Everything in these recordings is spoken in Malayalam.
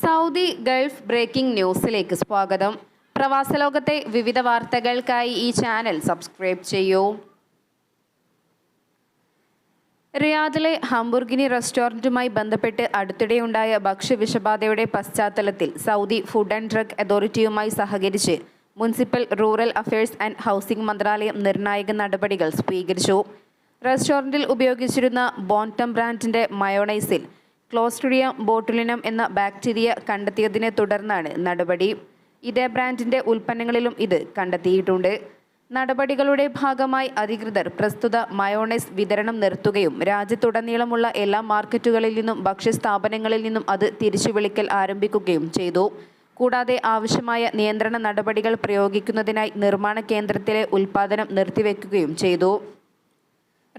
സൗദി ഗൾഫ് ബ്രേക്കിംഗ് ന്യൂസിലേക്ക് സ്വാഗതം. പ്രവാസലോകത്തെ വിവിധ വാർത്തകൾക്കായി ഈ ചാനൽ സബ്സ്ക്രൈബ് ചെയ്യൂ. റിയാദിലെ ഹംബുർഗിനി റെസ്റ്റോറന്റുമായി ബന്ധപ്പെട്ട് അടുത്തിടെയുണ്ടായ ഭക്ഷ്യവിഷബാധയുടെ പശ്ചാത്തലത്തിൽ സൗദി ഫുഡ് ആൻഡ് ഡ്രഗ് അതോറിറ്റിയുമായി സഹകരിച്ച് municipal rural affairs and housing മന്ത്രാലയം നിർണായക നടപടികൾ സ്വീകരിച്ചു. റെസ്റ്റോറന്റിൽ ഉപയോഗിച്ചിരുന്ന ബോൺടം ബ്രാൻഡിന്റെ മയോണൈസിൽ ക്ലോസ്ട്രിഡിയം ബോട്ടുലിനം എന്ന ബാക്ടീരിയ കണ്ടെത്തിയതിനെ തുടർന്നാണ് നടപടി. ഇതേ ബ്രാൻഡിന്റെ ഉൽപ്പന്നങ്ങളിലും ഇത് കണ്ടെത്തിയിട്ടുണ്ട്. നടപടികളുടെ ഭാഗമായി അധികൃതർ പ്രസ്തുത മയോണൈസ് വിതരണം നിർത്തുകയും രാജ്യത്തുടനീളമുള്ള എല്ലാ മാർക്കറ്റുകളിൽ നിന്നും ഭക്ഷ്യസ്ഥാപനങ്ങളിൽ നിന്നും അത് തിരിച്ചുവിളിക്കൽ ആരംഭിക്കുകയും ചെയ്തു. കൂടാതെ ആവശ്യമായ നിയന്ത്രണ നടപടികൾ പ്രയോഗിക്കുന്നതിനായി നിർമ്മാണ കേന്ദ്രത്തിലെ ഉൽപ്പാദനം നിർത്തിവെക്കുകയും ചെയ്തു.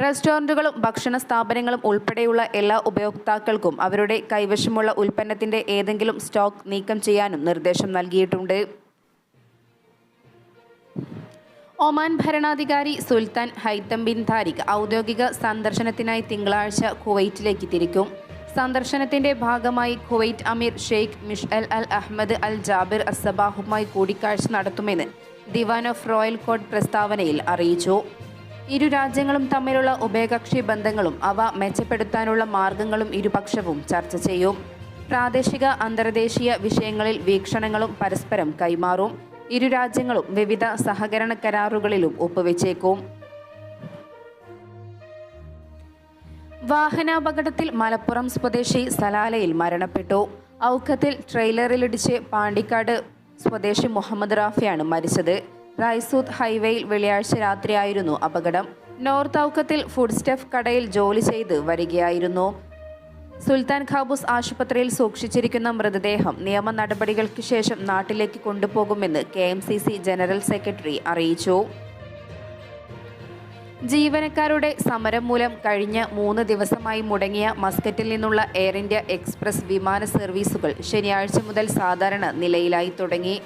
റെസ്റ്റോറന്റുകളും ഭക്ഷണ സ്ഥാപനങ്ങളും ഉൾപ്പെടെയുള്ള എല്ലാ ഉപയോക്താക്കൾക്കും അവരുടെ കൈവശമുള്ള ഉൽപ്പന്നത്തിന്റെ ഏതെങ്കിലും സ്റ്റോക്ക് നീക്കം ചെയ്യാനും നിർദ്ദേശം നൽകിയിട്ടുണ്ട്. ഒമാൻ ഭരണാധികാരി സുൽത്താൻ ഹൈത്തം ബിൻ താരിഖ് ഔദ്യോഗിക സന്ദർശനത്തിനായി തിങ്കളാഴ്ച കുവൈറ്റിലേക്ക് തിരിക്കും. സന്ദർശനത്തിന്റെ ഭാഗമായി Kuwait amir Sheikh Mishal Al Ahmad Al Jabir അസബാഹുമായി കൂടിക്കാഴ്ച നടത്തുമെന്ന് ദിവാൻ ഓഫ് റോയൽ കോഡ് പ്രസ്താവനയിൽ അറിയിച്ചു. ഇരു രാജ്യങ്ങളും തമ്മിലുള്ള ഉഭയകക്ഷി ബന്ധങ്ങളും അവ മെച്ചപ്പെടുത്താനുള്ള മാർഗങ്ങളും ഇരുപക്ഷവും ചർച്ച ചെയ്യും. പ്രാദേശിക അന്തർദേശീയ വിഷയങ്ങളിൽ വീക്ഷണങ്ങളും പരസ്പരം കൈമാറും. ഇരു രാജ്യങ്ങളും വിവിധ സഹകരണ കരാറുകളിലും ഒപ്പുവെച്ചേക്കും. വാഹനാപകടത്തിൽ മലപ്പുറം സ്വദേശി സലാലയിൽ മരണപ്പെട്ടു. ഔക്കത്തിൽ ട്രെയിലറിലിടിച്ച് പാണ്ടിക്കാട് സ്വദേശി മുഹമ്മദ് റാഫിയാണ് മരിച്ചത്. റൈസൂത്ത് ഹൈവേയിൽ വെള്ളിയാഴ്ച രാത്രിയായിരുന്നു അപകടം. നോർത്ത് ഔക്കത്തിൽ ഫുഡ് സ്റ്റെഫ് കടയിൽ ജോലി ചെയ്ത് വരികയായിരുന്നു. സുൽത്താൻ ഖാബൂസ് ആശുപത്രിയിൽ സൂക്ഷിച്ചിരിക്കുന്ന മൃതദേഹം നിയമ നടപടികൾക്ക് ശേഷം നാട്ടിലേക്ക് കൊണ്ടുപോകുമെന്ന് K M C C general secretary അറിയിച്ചു. ജീവനക്കാരുടെ സമരം മൂലം കഴിഞ്ഞ മൂന്ന് ദിവസമായി മുടങ്ങിയ മസ്കറ്റിൽ നിന്നുള്ള എയർ ഇന്ത്യ എക്സ്പ്രസ് വിമാന സർവീസുകൾ ശനിയാഴ്ച മുതൽ സാധാരണ നിലയിലായി തുടങ്ങി.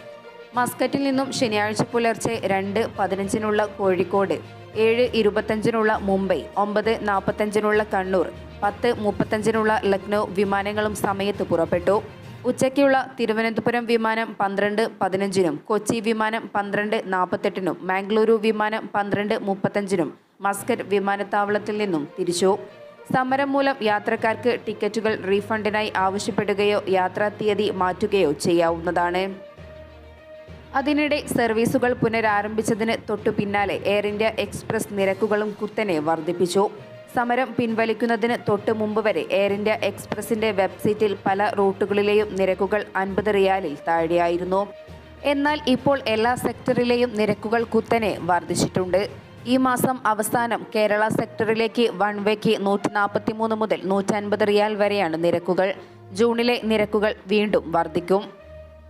മസ്കറ്റിൽ നിന്നും ശനിയാഴ്ച പുലർച്ചെ രണ്ട് പതിനഞ്ചിനുള്ള കോഴിക്കോട് ഏഴ് ഇരുപത്തഞ്ചിനുള്ള മുംബൈ ഒമ്പത് നാൽപ്പത്തഞ്ചിനുള്ള കണ്ണൂർ പത്ത് മുപ്പത്തഞ്ചിനുള്ള ലക്നൗ വിമാനങ്ങളും സമയത്ത് പുറപ്പെട്ടു. ഉച്ചയ്ക്കുള്ള തിരുവനന്തപുരം വിമാനം പന്ത്രണ്ട് പതിനഞ്ചിനും കൊച്ചി വിമാനം പന്ത്രണ്ട് നാൽപ്പത്തെട്ടിനും മാംഗ്ലൂരു വിമാനം പന്ത്രണ്ട് മുപ്പത്തഞ്ചിനും മസ്കറ്റ് വിമാനത്താവളത്തിൽ നിന്നും തിരിച്ചു. സമരം മൂലം യാത്രക്കാർക്ക് ടിക്കറ്റുകൾ റീഫണ്ടിനായി ആവശ്യപ്പെടുകയോ യാത്രാ തീയതി മാറ്റുകയോ ചെയ്യാവുന്നതാണ്. അതിനിടെ സർവീസുകൾ പുനരാരംഭിച്ചതിന് തൊട്ടു പിന്നാലെ എയർ ഇന്ത്യ എക്സ്പ്രസ് നിരക്കുകളും കുത്തനെ വർദ്ധിപ്പിച്ചു. സമരം പിൻവലിക്കുന്നതിന് തൊട്ടു മുമ്പ് വരെ എയർ ഇന്ത്യ എക്സ്പ്രസിന്റെ വെബ്സൈറ്റിൽ പല റൂട്ടുകളിലെയും നിരക്കുകൾ അൻപത് റിയാലിൽ താഴെയായിരുന്നു. എന്നാൽ ഇപ്പോൾ എല്ലാ സെക്ടറിലെയും നിരക്കുകൾ കുത്തനെ വർദ്ധിച്ചിട്ടുണ്ട്. ഈ മാസം അവസാനം കേരള സെക്ടറിലേക്ക് വൺ വേക്ക് നൂറ്റി നാൽപ്പത്തി മൂന്ന് മുതൽ നൂറ്റൻപത് റിയാൽ വരെയാണ് നിരക്കുകൾ. ജൂണിലെ നിരക്കുകൾ വീണ്ടും വർദ്ധിക്കും.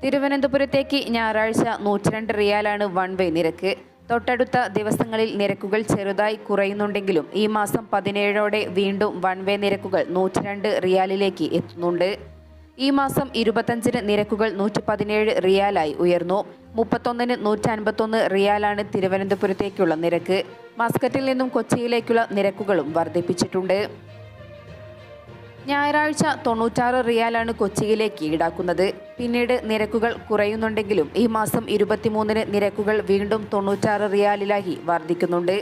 തിരുവനന്തപുരത്തേക്ക് ഞായറാഴ്ച നൂറ്റിരണ്ട് റിയാലാണ് വൺ വേ നിരക്ക്. തൊട്ടടുത്ത ദിവസങ്ങളിൽ നിരക്കുകൾ ചെറുതായി കുറയുന്നുണ്ടെങ്കിലും ഈ മാസം പതിനേഴോടെ വീണ്ടും വൺ വേ നിരക്കുകൾ നൂറ്റിരണ്ട് റിയാലിലേക്ക് എത്തുന്നുണ്ട്. ഈ മാസം ഇരുപത്തഞ്ചിന് നിരക്കുകൾ നൂറ്റി പതിനേഴ് റിയാലായി ഉയർന്നു. മുപ്പത്തൊന്നിന് നൂറ്റി അൻപത്തൊന്ന് റിയാലാണ് തിരുവനന്തപുരത്തേക്കുള്ള നിരക്ക്. മസ്കറ്റിൽ നിന്നും കൊച്ചിയിലേക്കുള്ള നിരക്കുകളും വർദ്ധിപ്പിച്ചിട്ടുണ്ട്. ഞായറാഴ്ച തൊണ്ണൂറ്റാറ് റിയാലാണ് കൊച്ചിയിലേക്ക് ഈടാക്കുന്നത് പിന്നീട് നിരക്കുകൾ കുറയുന്നുണ്ടെങ്കിലും ഈ മാസം ഇരുപത്തിമൂന്നിന് നിരക്കുകൾ വീണ്ടും തൊണ്ണൂറ്റാറ് റിയാലിലായി വർദ്ധിക്കുന്നുണ്ട്.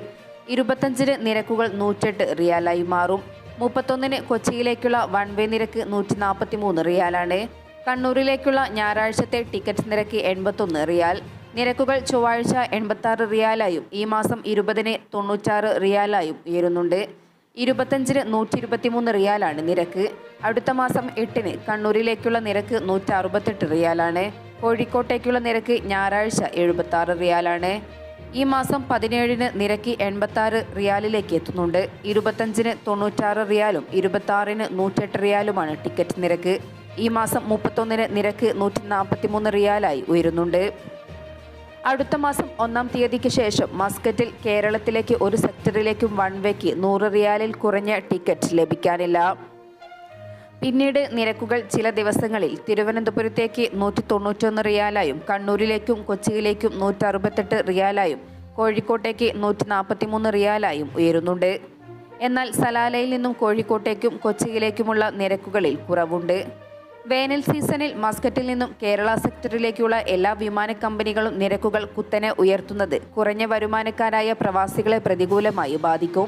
ഇരുപത്തഞ്ചിന് നിരക്കുകൾ നൂറ്റെട്ട് റിയാലായി മാറും. മുപ്പത്തൊന്നിന് കൊച്ചിയിലേക്കുള്ള വൺ വേ നിരക്ക് നൂറ്റി നാൽപ്പത്തി മൂന്ന് റിയാലാണ്. കണ്ണൂരിലേക്കുള്ള ഞായറാഴ്ചത്തെ ടിക്കറ്റ് നിരക്ക് എൺപത്തൊന്ന് റിയാൽ. നിരക്കുകൾ ചൊവ്വാഴ്ച എൺപത്താറ് റിയാലായും ഈ മാസം ഇരുപതിന് തൊണ്ണൂറ്റാറ് റിയാലായും ഉയരുന്നുണ്ട്. ഇരുപത്തഞ്ചിന് നൂറ്റി ഇരുപത്തിമൂന്ന് റിയാലാണ് നിരക്ക്. അടുത്ത മാസം എട്ടിന് കണ്ണൂരിലേക്കുള്ള നിരക്ക് നൂറ്റി അറുപത്തെട്ട് റിയാലാണ്. കോഴിക്കോട്ടേക്കുള്ള നിരക്ക് ഞായറാഴ്ച എഴുപത്തി ആറ് റിയാലാണ്. ഈ മാസം പതിനേഴിന് നിരക്ക് എൺപത്തി റിയാലിലേക്ക് എത്തുന്നുണ്ട്. ഇരുപത്തഞ്ചിന് തൊണ്ണൂറ്റാറ് റിയാലും ഇരുപത്തി നൂറ്റെട്ട് റിയാലുമാണ് ടിക്കറ്റ് നിരക്ക്. ഈ മാസം മുപ്പത്തൊന്നിന് നിരക്ക് നൂറ്റി നാൽപ്പത്തി മൂന്ന് റിയാലായി ഉയരുന്നുണ്ട്. അടുത്ത മാസം ഒന്നാം തീയതിക്ക് ശേഷം മസ്കറ്റിൽ കേരളത്തിലേക്ക് ഒരു സെക്ടറിലേക്കും വൺ വേക്ക് നൂറ് റിയാലിൽ കുറഞ്ഞ ടിക്കറ്റ് ലഭിക്കാനില്ല. പിന്നീട് നിരക്കുകൾ ചില ദിവസങ്ങളിൽ തിരുവനന്തപുരത്തേക്ക് നൂറ്റി തൊണ്ണൂറ്റൊന്ന് റിയാലായും കണ്ണൂരിലേക്കും കൊച്ചിയിലേക്കും നൂറ്റി അറുപത്തെട്ട് റിയാലായും കോഴിക്കോട്ടേക്ക് നൂറ്റി നാൽപ്പത്തി മൂന്ന് റിയാലായും ഉയരുന്നുണ്ട്. എന്നാൽ സലാലയിൽ നിന്നും കോഴിക്കോട്ടേക്കും കൊച്ചിയിലേക്കുമുള്ള നിരക്കുകളിൽ കുറവുണ്ട്. വേനൽ സീസണിൽ മസ്കറ്റിൽ നിന്നും കേരള സെക്ടറിലേക്കുള്ള എല്ലാ വിമാന കമ്പനികളും നിരക്കുകൾ കുത്തനെ ഉയർത്തുന്നത് കുറഞ്ഞ വരുമാനക്കാരായ പ്രവാസികളെ പ്രതികൂലമായി ബാധിക്കും.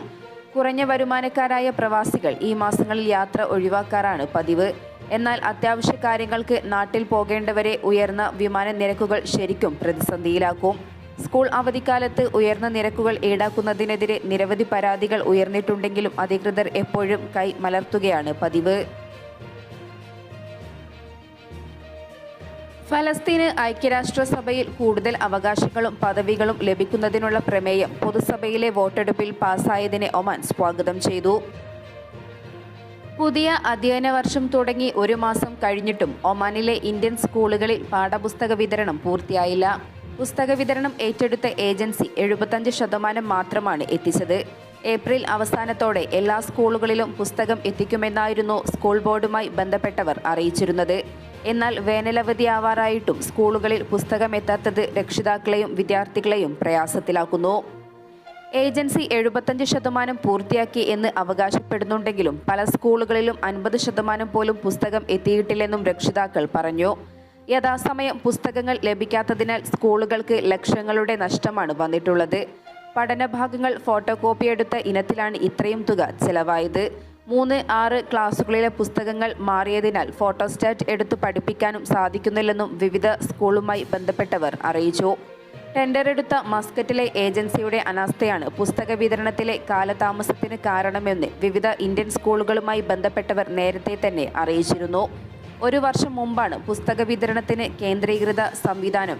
കുറഞ്ഞ വരുമാനക്കാരായ പ്രവാസികൾ ഈ മാസങ്ങളിൽ യാത്ര ഒഴിവാക്കാറാണ് പതിവ്. എന്നാൽ അത്യാവശ്യ കാര്യങ്ങൾക്ക് നാട്ടിൽ പോകേണ്ടവരെ ഉയർന്ന വിമാന നിരക്കുകൾ ശരിക്കും പ്രതിസന്ധിയിലാക്കും. സ്കൂൾ അവധിക്കാലത്ത് ഉയർന്ന നിരക്കുകൾ ഈടാക്കുന്നതിനെതിരെ നിരവധി പരാതികൾ ഉയർന്നിട്ടുണ്ടെങ്കിലും അധികൃതർ എപ്പോഴും കൈ മലർത്തുകയാണ് പതിവ്. ഫലസ്തീന് ഐക്യരാഷ്ട്രസഭയിൽ കൂടുതൽ അവകാശങ്ങളും പദവികളും ലഭിക്കുന്നതിനുള്ള പ്രമേയം പൊതുസഭയിലെ വോട്ടെടുപ്പിൽ പാസായതിനെ ഒമാൻ സ്വാഗതം ചെയ്തു. പുതിയ അധ്യയന വർഷം തുടങ്ങി ഒരു മാസം കഴിഞ്ഞിട്ടും ഒമാനിലെ ഇന്ത്യൻ സ്കൂളുകളിൽ പാഠപുസ്തക വിതരണം പൂർത്തിയായില്ല. പുസ്തക വിതരണം ഏറ്റെടുത്ത ഏജൻസി എഴുപത്തഞ്ച് ശതമാനം മാത്രമാണ് എത്തിച്ചത്. ഏപ്രിൽ അവസാനത്തോടെ എല്ലാ സ്കൂളുകളിലും പുസ്തകം എത്തിക്കുമെന്നായിരുന്നു സ്കൂൾ ബോർഡുമായി ബന്ധപ്പെട്ടവർ അറിയിച്ചിരുന്നത്. എന്നാൽ വേനലവധി ആവാറായിട്ടും സ്കൂളുകളിൽ പുസ്തകം എത്താത്തത് രക്ഷിതാക്കളെയും വിദ്യാർത്ഥികളെയും പ്രയാസത്തിലാക്കുന്നു. ഏജൻസി എഴുപത്തഞ്ച് ശതമാനം പൂർത്തിയാക്കി എന്ന് അവകാശപ്പെടുന്നുണ്ടെങ്കിലും പല സ്കൂളുകളിലും അൻപത് ശതമാനം പോലും പുസ്തകം എത്തിയിട്ടില്ലെന്നും രക്ഷിതാക്കൾ പറഞ്ഞു. യഥാസമയം പുസ്തകങ്ങൾ ലഭിക്കാത്തതിനാൽ സ്കൂളുകൾക്ക് ലക്ഷങ്ങളുടെ നഷ്ടമാണ് വന്നിട്ടുള്ളത്. പഠനഭാഗങ്ങൾ ഫോട്ടോ കോപ്പി എടുത്ത ഇനത്തിലാണ് ഇത്രയും തുക ചെലവായത്. മൂന്ന് ആറ് ക്ലാസ്സുകളിലെ പുസ്തകങ്ങൾ മാറിയതിനാൽ ഫോട്ടോസ്റ്റാറ്റ് എടുത്തു പഠിപ്പിക്കാനും സാധിക്കുന്നില്ലെന്നും വിവിധ സ്കൂളുമായി ബന്ധപ്പെട്ടവർ അറിയിച്ചു. ടെൻഡർ എടുത്ത മസ്കറ്റിലെ ഏജൻസിയുടെ അനാസ്ഥയാണ് പുസ്തക വിതരണത്തിലെ കാലതാമസത്തിന് കാരണമെന്ന് വിവിധ ഇന്ത്യൻ സ്കൂളുകളുമായി ബന്ധപ്പെട്ടവർ നേരത്തെ തന്നെ അറിയിച്ചിരുന്നു. ഒരു വർഷം മുമ്പാണ് പുസ്തക വിതരണത്തിന് കേന്ദ്രീകൃത സംവിധാനം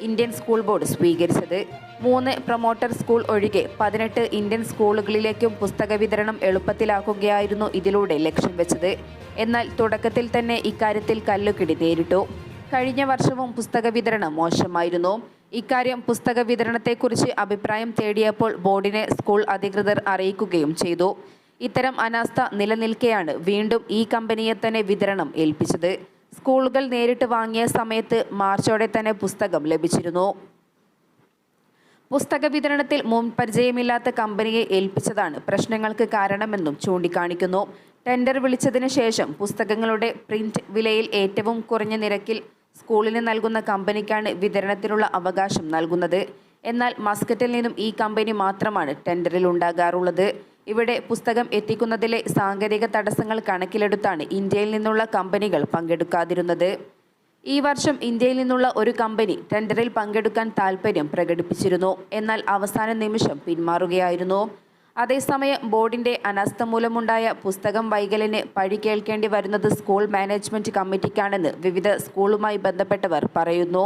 ഇന്ത്യൻ സ്കൂൾ ബോർഡ് സ്വീകരിച്ചത്. മൂന്ന് പ്രൊമോട്ടർ സ്കൂൾ ഒഴികെ പതിനെട്ട് ഇന്ത്യൻ സ്കൂളുകളിലേക്കും പുസ്തക വിതരണം എളുപ്പത്തിലാക്കുകയായിരുന്നു ഇതിലൂടെ ലക്ഷ്യം വെച്ചത്. എന്നാൽ തുടക്കത്തിൽ തന്നെ ഇക്കാര്യത്തിൽ കല്ലുകിടി നേരിട്ടു. കഴിഞ്ഞ വർഷവും പുസ്തക വിതരണം മോശമായിരുന്നു. ഇക്കാര്യം പുസ്തക വിതരണത്തെക്കുറിച്ച് അഭിപ്രായം തേടിയപ്പോൾ ബോർഡിനെ സ്കൂൾ അധികൃതർ അറിയിക്കുകയും ചെയ്തു. ഇത്തരം അനാസ്ഥ നിലനിൽക്കെയാണ് വീണ്ടും ഈ കമ്പനിയെ തന്നെ വിതരണം ഏൽപ്പിച്ചത്. സ്കൂളുകൾ നേരിട്ട് വാങ്ങിയ സമയത്ത് മാർച്ചോടെ തന്നെ പുസ്തകം ലഭിച്ചിരുന്നു. പുസ്തക വിതരണത്തിൽ മുൻപരിചയമില്ലാത്ത കമ്പനിയെ ഏൽപ്പിച്ചതാണ് പ്രശ്നങ്ങൾക്ക് കാരണമെന്നും ചൂണ്ടിക്കാണിക്കുന്നു. ടെൻഡർ വിളിച്ചതിന് ശേഷം പുസ്തകങ്ങളുടെ പ്രിന്റ് വിലയിൽ ഏറ്റവും കുറഞ്ഞ നിരക്കിൽ സ്കൂളിന് നൽകുന്ന കമ്പനിക്കാണ് വിതരണത്തിനുള്ള അവകാശം നൽകുന്നത്. എന്നാൽ മസ്കറ്റിൽ നിന്നും ഈ കമ്പനി മാത്രമാണ് ടെൻഡറിൽ ഉണ്ടാകാറുള്ളത്. ഇവിടെ പുസ്തകം എത്തിക്കുന്നതിലെ സാങ്കേതിക തടസ്സങ്ങൾ കണക്കിലെടുത്താണ് ഇന്ത്യയിൽ നിന്നുള്ള കമ്പനികൾ പങ്കെടുക്കാതിരുന്നത്. ഈ വർഷം ഇന്ത്യയിൽ നിന്നുള്ള ഒരു കമ്പനി ടെൻഡറിൽ പങ്കെടുക്കാൻ താൽപ്പര്യം പ്രകടിപ്പിച്ചിരുന്നു. എന്നാൽ അവസാന നിമിഷം പിന്മാറുകയായിരുന്നു. അതേസമയം ബോർഡിന്റെ അനാസ്ഥ മൂലമുണ്ടായ പുസ്തകം വൈകലിന് പഴി കേൾക്കേണ്ടി വരുന്നത് സ്കൂൾ മാനേജ്മെന്റ് കമ്മിറ്റിക്കാണെന്ന് വിവിധ സ്കൂളുമായി ബന്ധപ്പെട്ടവർ പറയുന്നു.